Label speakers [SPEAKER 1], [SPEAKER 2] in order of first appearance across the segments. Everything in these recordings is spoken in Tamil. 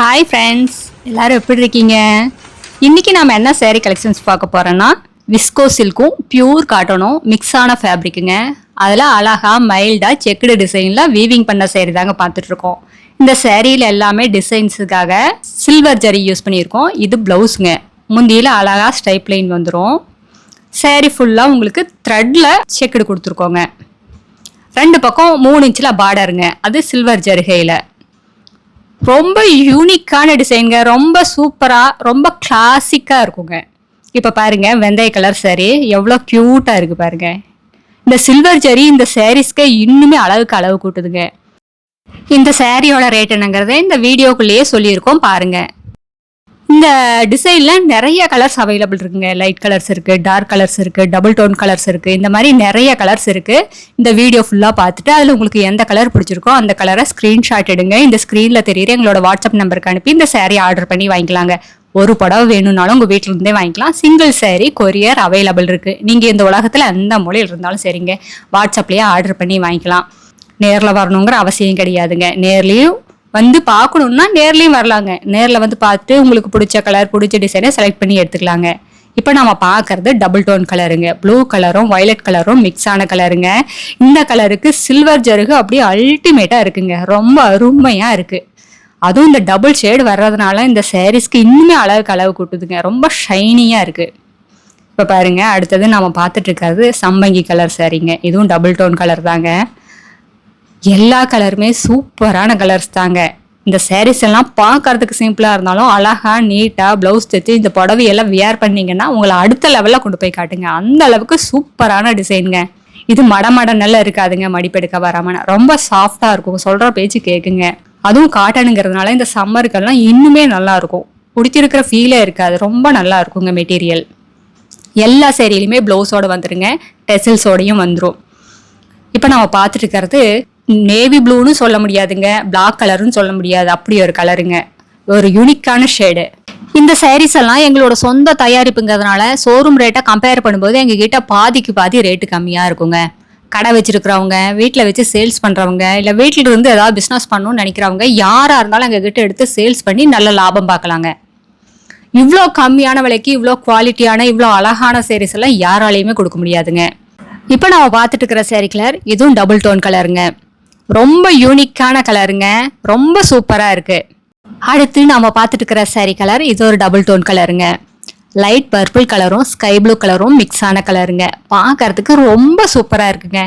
[SPEAKER 1] ஹாய் ஃப்ரெண்ட்ஸ் எல்லோரும் எப்படி இருக்கீங்க? இன்னைக்கு நம்ம என்ன சேரீ கலெக்ஷன்ஸ் பார்க்க போகிறோன்னா விஸ்கோ சில்க்கும் பியூர் காட்டனும் மிக்ஸ் ஆன ஃபேப்ரிக்குங்க அதில் அழகா மைல்டாக செக்குடு டிசைனில் வீவிங் பண்ண சேரீ தாங்க பார்த்துட்ருக்கோம். இந்த சேரீயில் எல்லாமே டிசைன்ஸுக்காக சில்வர் ஜரி யூஸ் பண்ணியிருக்கோம். இது ப்ளவுஸுங்க முந்தியில் அழகாக ஸ்டைப் லைன் வந்துடும் சேரீ ஃபுல்லாக உங்களுக்கு த்ரெட்டில் செக்குடு கொடுத்துருக்கோங்க. ரெண்டு பக்கம் மூணு இன்ச்சில் பார்டருங்க அது சில்வர் ஜரிகையில் ரொம்ப யூனிக்கான டிசைனுங்க ரொம்ப சூப்பராக ரொம்ப கிளாசிக்காக இருக்குங்க. இப்போ பாருங்க வெந்தய கலர் saree எவ்வளோ க்யூட்டாக இருக்குது பாருங்க. இந்த சில்வர் ஜரி இந்த சாரீஸ்க்கு இன்னுமே அளவுக்கு அளவு கூட்டுதுங்க. இந்த சாரியோட ரேட் என்னங்கிறத இந்த வீடியோக்குள்ளேயே சொல்லியிருக்கோம் பாருங்கள் இந்த டிசைனில் நிறைய கலர்ஸ் அவைலபிள் இருக்குங்க. லைட் கலர்ஸ் இருக்குது டார்க் கலர்ஸ் இருக்குது டபுள் டோன் கலர்ஸ் இருக்குது இந்த மாதிரி நிறைய கலர்ஸ் இருக்குது இந்த வீடியோ ஃபுல்லாக பார்த்துட்டு அதில் உங்களுக்கு எந்த கலர் பிடிச்சிருக்கோ அந்த கலரை ஸ்க்ரீன்ஷாட் எடுங்க. இந்த ஸ்க்ரீனில் தெரியுற எங்களோட வாட்ஸ்அப் நம்பருக்கு அனுப்பி இந்த saree ஆர்டர் பண்ணி வாங்கிக்கலாங்க. ஒரு புடவை வேணும்னாலும் உங்கள் வீட்ல இருந்தே வாங்கிக்கலாம். சிங்கிள் சேரீ கொரியர் அவைலபிள் இருக்குது நீங்கள் இந்த உலகத்தில் எந்த மொழியில் இருந்தாலும் சரிங்க. வாட்ஸ்அப்லேயே ஆர்டர் பண்ணி வாங்கிக்கலாம். நேரில் வரணுங்கிற அவசியம் கிடையாதுங்க. நேர்லேயும் வந்து பார்க்கணுன்னா நேர்லேயும் வரலாங்க. நேரில் வந்து பார்த்துட்டு உங்களுக்கு பிடிச்ச கலர் பிடிச்ச டிசைனை செலக்ட் பண்ணி எடுத்துக்கலாங்க. இப்போ நம்ம பார்க்கறது டபுள் டோன் கலருங்க ப்ளூ கலரும் வயலட் கலரும் மிக்ஸ் ஆன கலருங்க இந்த கலருக்கு சில்வர் ஜருகு அப்படியே அல்டிமேட்டாக இருக்குங்க. ரொம்ப அருமையாக இருக்குது அதுவும் இந்த டபுள் ஷேடு வர்றதுனால இந்த சாரீஸ்க்கு இன்னுமே அளவுக்கு அளவு கூட்டுதுங்க. ரொம்ப ஷைனியாக இருக்குது இப்போ பாருங்க அடுத்தது நம்ம பார்த்துட்டு இருக்கிறது சம்பங்கி கலர் சாரீங்க இதுவும் டபுள் டோன் கலர் தாங்க. எல்லா கலருமே சூப்பரான கலர்ஸ் தாங்க. இந்த சாரீஸ் எல்லாம் பார்க்கறதுக்கு சிம்பிளாக இருந்தாலும் அழகா நீட்டாக ப்ளவுஸ் தைச்சு இந்த புடவையெல்லாம் வியர் பண்ணிங்கன்னா உங்களை அடுத்த லெவலில் கொண்டு போய் காட்டுங்க. அந்த அளவுக்கு சூப்பரான டிசைனுங்க இது மடமட நல்லா இருக்காதுங்க மடிப்பெடுக்க வராமல் ரொம்ப சாஃப்டாக இருக்கும். சொல்கிற பேச்சு கேட்குங்க அதுவும் காட்டனுங்கிறதுனால இந்த சம்மருக்கெல்லாம் இன்னுமே நல்லா இருக்கும் பிடிச்சிருக்கிற ஃபீலே இருக்காது. ரொம்ப நல்லா இருக்குங்க மெட்டீரியல் எல்லா சேரீலையுமே ப்ளவுஸோட வந்துடுங்க டெசில்ஸோடையும் வந்துடும் இப்போ நம்ம பார்த்துட்டு இருக்கிறது நேவி ப்ளூன்னு சொல்ல முடியாதுங்க பிளாக் கலர்னு சொல்ல முடியாது. அப்படி ஒரு கலருங்க ஒரு யூனிக்கான ஷேடு இந்த சாரீஸ் எல்லாம் எங்களோட சொந்த தயாரிப்புங்கிறதுனால ஷோரூம் ரேட்டை கம்பேர் பண்ணும்போது எங்ககிட்ட பாதிக்கு பாதி ரேட்டு கம்மியாக இருக்குங்க. கடை வச்சிருக்கிறவங்க வீட்டில் வச்சு சேல்ஸ் பண்ணுறவங்க இல்லை வீட்டில் இருந்து ஏதாவது பிஸ்னஸ் பண்ணணும்னு நினைக்கிறவங்க யாராக இருந்தாலும் எங்ககிட்ட எடுத்து சேல்ஸ் பண்ணி நல்ல லாபம் பார்க்கலாங்க. இவ்வளோ கம்மியான விலைக்கு இவ்வளோ குவாலிட்டியான இவ்வளோ அழகான சேரீஸ் எல்லாம் யாராலையுமே கொடுக்க முடியாதுங்க. இப்போ நம்ம பார்த்துட்டு இருக்கிற சேரீ கலர் இதுவும் டபுள் டோன் கலருங்க ரொம்ப யூனிக்கான கலருங்க ரொம்ப சூப்பராக இருக்குது அடுத்து நம்ம பார்த்துட்டு இருக்கிற saree கலர் இது ஒரு டபுள் டோன் கலருங்க லைட் பர்பிள் கலரும் ஸ்கை ப்ளூ கலரும் மிக்ஸ் ஆன கலருங்க பார்க்கறதுக்கு ரொம்ப சூப்பராக இருக்குங்க.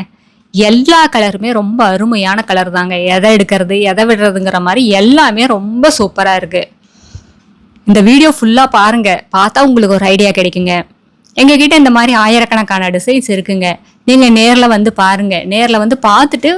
[SPEAKER 1] எல்லா கலருமே ரொம்ப அருமையான கலர் தாங்க. எதை எடுக்கிறது எதை விடுறதுங்கிற மாதிரி எல்லாமே ரொம்ப சூப்பராக இருக்குது இந்த வீடியோ ஃபுல்லாக பாருங்க. பார்த்தா உங்களுக்கு ஒரு ஐடியா கிடைக்குங்க. எங்ககிட்ட இந்த மாதிரி ஆயிரக்கணக்கான டிசைன்ஸ் இருக்குங்க. நீங்கள் நேரில் வந்து பாருங்க. நேரில் வந்து பார்த்துட்டு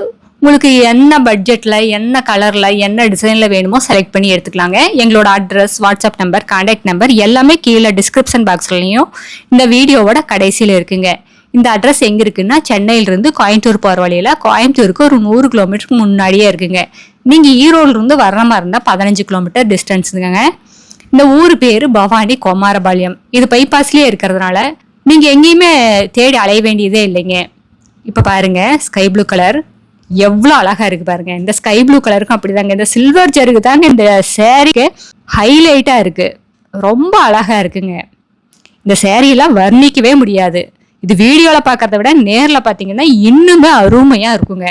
[SPEAKER 1] உங்களுக்கு என்ன பட்ஜெட்டில் என்ன கலரில் என்ன டிசைனில் வேணுமோ செலக்ட் பண்ணி எடுத்துக்கலாங்க. எங்களோட address WhatsApp number contact number எல்லாமே கீழே டிஸ்கிரிப்ஷன் பாக்ஸ்லையும் இந்த வீடியோவோட கடைசியில் இருக்குங்க. இந்த அட்ரஸ் எங்கே இருக்குன்னா சென்னையிலிருந்து கோயம்புத்தூர் போகிற வழியில் கோயம்புத்தூருக்கு ஒரு நூறு கிலோமீட்டருக்கு முன்னாடியே இருக்குங்க. நீங்கள் ஈரோடுலேருந்து வர்ற மாதிரி இருந்தால் பதினஞ்சு கிலோமீட்டர் டிஸ்டன்ஸுங்க இந்த ஊர் பேர் பவானி குமாரபாளையம். இது பைபாஸ்லேயே இருக்கிறதுனால நீங்கள் எங்கேயுமே தேடி அலைய வேண்டியதே இல்லைங்க. இப்போ பாருங்கள் ஸ்கை ப்ளூ கலர் எவ்வளோ அழகாக இருக்கு பாருங்க. இந்த ஸ்கை ப்ளூ கலருக்கும் அப்படிதாங்க. இந்த சில்வர் ஜருக்கு தாங்க இந்த சேரீக்கு ஹைலைட்டாக இருக்கு. ரொம்ப அழகாக இருக்குங்க. இந்த சேரீலாம் வர்ணிக்கவே முடியாது. இது வீடியோவில் பார்க்கறத விட நேரில் பார்த்தீங்கன்னா இன்னுமே அருமையாக இருக்குங்க.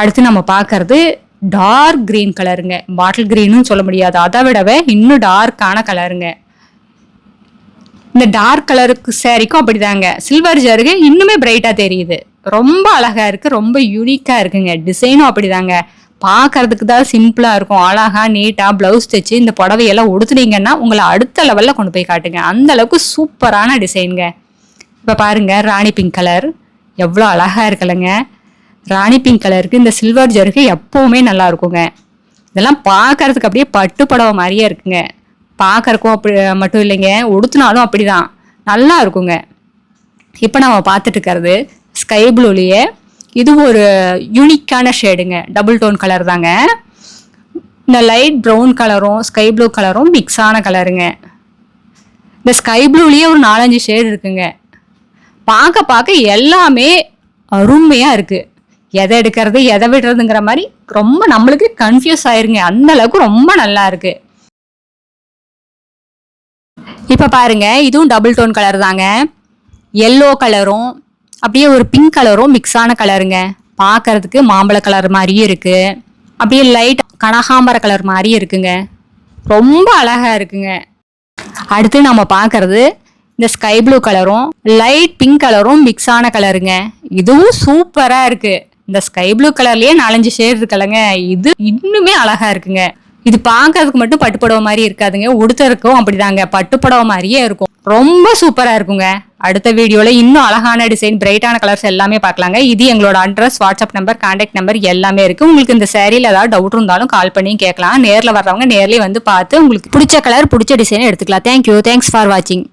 [SPEAKER 1] அடுத்து நம்ம பார்க்கறது டார்க் க்ரீன் கலருங்க பாட்டில் க்ரீனும் சொல்ல முடியாது. அதை விடவே இன்னும் டார்க்கான கலருங்க இந்த டார்க் கலருக்கு சேரீக்கும் அப்படிதாங்க. சில்வர் ஜருகு இன்னுமே பிரைட்டாக தெரியுது. ரொம்ப அழகாக இருக்குது ரொம்ப யூனிக்காக இருக்குங்க. டிசைனும் அப்படிதாங்க. பார்க்கறதுக்கு தான் சிம்பிளாக இருக்கும். அழகா நீட்டாக ப்ளவுஸ் தைச்சு இந்த புடவையெல்லாம் உடுத்துனீங்கன்னா உங்களை அடுத்த லெவலில் கொண்டு போய் காட்டுங்க. அந்த அளவுக்கு சூப்பரான டிசைனுங்க இப்போ பாருங்க ராணி பிங்க் கலர் எவ்வளோ அழகாக இருக்கலைங்க ராணி பிங்க் கலருக்கு இந்த சில்வர் ஜருக்கு எப்போவுமே நல்லா இருக்குங்க. இதெல்லாம் பார்க்கறதுக்கு அப்படியே பட்டு புடவை மாதிரியே இருக்குங்க. பார்க்கறக்கும் அப்படி மட்டும் இல்லைங்க. உடுத்துனாலும் அப்படிதான். நல்லா இருக்குங்க. இப்போ நம்ம பார்த்துட்டு இருக்கிறது ஸ்கை ப்ளூலேயே. இது ஒரு யூனிக்கான ஷேடுங்க டபுள் டோன் கலர் தாங்க. இந்த லைட் ப்ரௌன் கலரும் ஸ்கை ப்ளூ கலரும் மிக்ஸான கலருங்க இந்த ஸ்கை ப்ளூலேயே ஒரு நாலஞ்சு ஷேடு இருக்குங்க. பார்க்க பார்க்க எல்லாமே அருமையாக இருக்குது எதை எடுக்கிறது எதை விடுறதுங்கிற மாதிரி ரொம்ப நம்மளுக்கு கன்ஃபியூஸ் ஆயிருங்க. அந்த அளவுக்கு ரொம்ப நல்லா இருக்கு. இப்போ பாருங்க இதுவும் டபுள் டோன் கலர் தாங்க. எல்லோ கலரும் அப்படியே ஒரு பிங்க் கலரும் மிக்ஸ் ஆன கலருங்க பார்க்கறதுக்கு மாம்பழ கலர் மாதிரியும் இருக்கு. அப்படியே லைட் கனகாம்பர கலர் மாதிரியும் இருக்குங்க. ரொம்ப அழகா இருக்குங்க. அடுத்து நம்ம பார்க்கறது இந்த ஸ்கை ப்ளூ கலரும் லைட் பிங்க் கலரும் மிக்ஸ் ஆன கலருங்க இதுவும் சூப்பரா இருக்கு. இந்த ஸ்கை ப்ளூ கலர்லயே நாலஞ்சு ஷேட் இருக்கலங்க இது இன்னுமே அழகா இருக்குங்க. இது பார்க்கறதுக்கு மட்டும் பட்டுப்புடவை மாதிரி இருக்காதுங்க. உடுத்தருக்கும் அப்படிதாங்க. பட்டுப்புடவை மாதிரியே இருக்கும். ரொம்ப சூப்பராக இருக்குங்க. அடுத்த வீடியோவில் இன்னும் அழகான டிசைன் பிரைட்டான கலர்ஸ் எல்லாமே பார்க்கலாங்க. இது எங்களோட address WhatsApp number contact number எல்லாமே இருக்குது உங்களுக்கு இந்த சேரீல ஏதாவது டவுட் இருந்தாலும் கால் பண்ணி கேட்கலாம். நேரில் வர்றவங்க நேர்லேயே வந்து பார்த்து உங்களுக்கு பிடிச்ச கலர் பிடிச்ச டிசைன் எடுத்துக்கலாம். தேங்க்யூ தேங்க்ஸ் ஃபார் வாட்சிங்